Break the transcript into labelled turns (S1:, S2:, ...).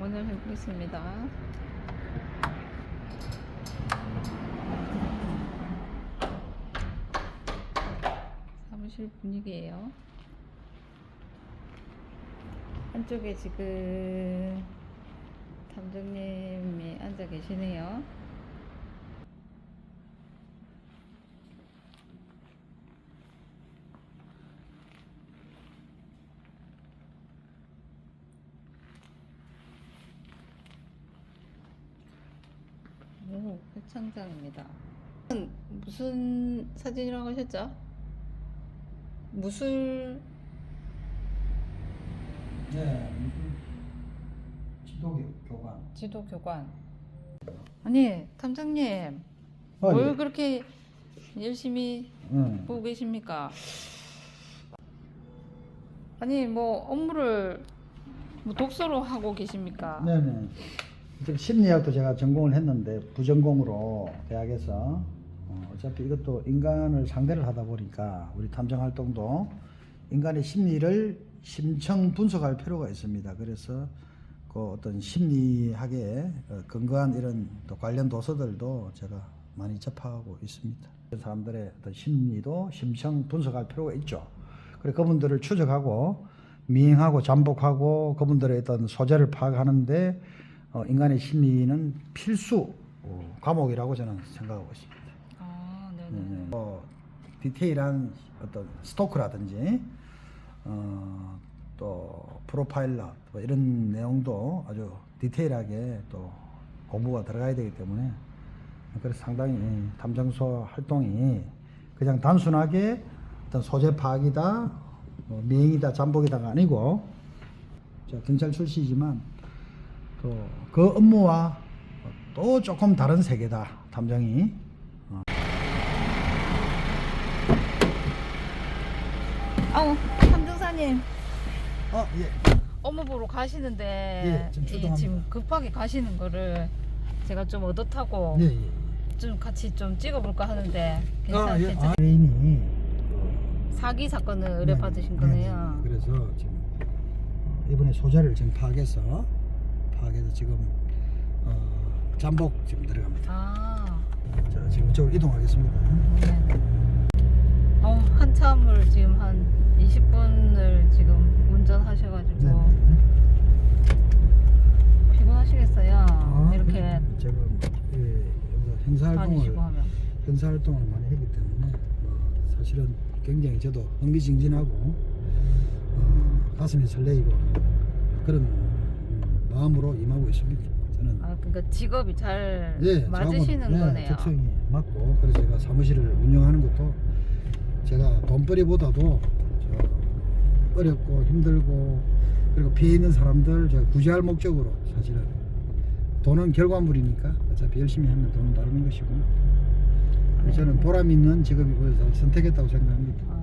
S1: 오늘 해보겠습니다. 사무실 분위기예요. 한쪽에 지금 탐정님이 앉아 계시네요. 창장입니다. 무슨 사진이라고 하셨죠? 무술
S2: 네, 지도 교관.
S1: 지도 교관. 아니, 탐정님,
S2: 아,
S1: 뭘
S2: 예.
S1: 그렇게 열심히
S2: 응.
S1: 보고 계십니까? 아니, 뭐 업무를 뭐 독서로 하고 계십니까?
S2: 네 네. 심리학도 제가 전공을 했는데 부전공으로 대학에서 어, 어차피 이것도 인간을 상대를 하다 보니까 우리 탐정 활동도 인간의 심리를 심층 분석할 필요가 있습니다. 그래서 그 어떤 심리학에 어, 근거한 이런 또 관련 도서들도 제가 많이 접하고 있습니다. 사람들의 어떤 심리도 심층 분석할 필요가 있죠. 그래 그분들을 추적하고 미행하고 잠복하고 그분들의 어떤 소재를 파악하는데 어, 인간의 심리는 필수 어, 과목이라고 저는 생각하고 있습니다.
S1: 아, 네네.
S2: 네, 뭐 디테일한 어떤 스토크라든지 어, 또 프로파일러 뭐 이런 내용도 아주 디테일하게 또 공부가 들어가야 되기 때문에 그래서 상당히 탐정소 활동이 그냥 단순하게 어떤 소재 파악이다, 뭐 미행이다, 잠복이다가 아니고 저 경찰 출신이지만 또 그 업무와 또 조금 다른 세계다 탐정이
S1: 아우, 탐정사님.
S2: 어, 예.
S1: 업무 보러 가시는데
S2: 예,
S1: 좀이
S2: 출동합니다.
S1: 지금 급하게 가시는 거를 제가 좀 얻어타고
S2: 예, 예.
S1: 좀 같이 좀 찍어볼까 하는데
S2: 아,
S1: 괜찮,
S2: 예.
S1: 괜찮...
S2: 아, 레인이
S1: 사기 사건을
S2: 네,
S1: 의뢰 받으신
S2: 네,
S1: 거네요.
S2: 네. 그래서 지금 어, 이번에 소재를 지금 파악해서 파악해서 지금 어, 잠복 지금 들어갑니다.
S1: 아,
S2: 자, 지금 이쪽으로 이동하겠습니다.
S1: 네. 어, 한참을 지금 한 20분을 지금 운전하셔가지고
S2: 네. 네.
S1: 피곤하시겠어요.
S2: 아,
S1: 이렇게
S2: 네. 제가 예, 여기서 행사 활동을. 행사 활동을 많이 했기 때문에 뭐 사실은 굉장히 저도 흥미진진하고 어, 가슴이 설레이고 그런 음, 마음으로 임하고 있습니다. 저는
S1: 아, 그러니까 직업이 잘
S2: 예,
S1: 맞으시는
S2: 저하고, 예,
S1: 거네요.
S2: 적성이 맞고 그래서 제가 사무실을 운영하는 것도 제가 돈벌이보다도 저 어렵고 힘들고 그리고 피해 있는 사람들 제가 구제할 목적으로 사실은 돈은 결과물이니까 어차피 열심히 하면 돈은 다르는 것이고 저는 보람 있는 직업이 보여서 선택했다고 생각합니다.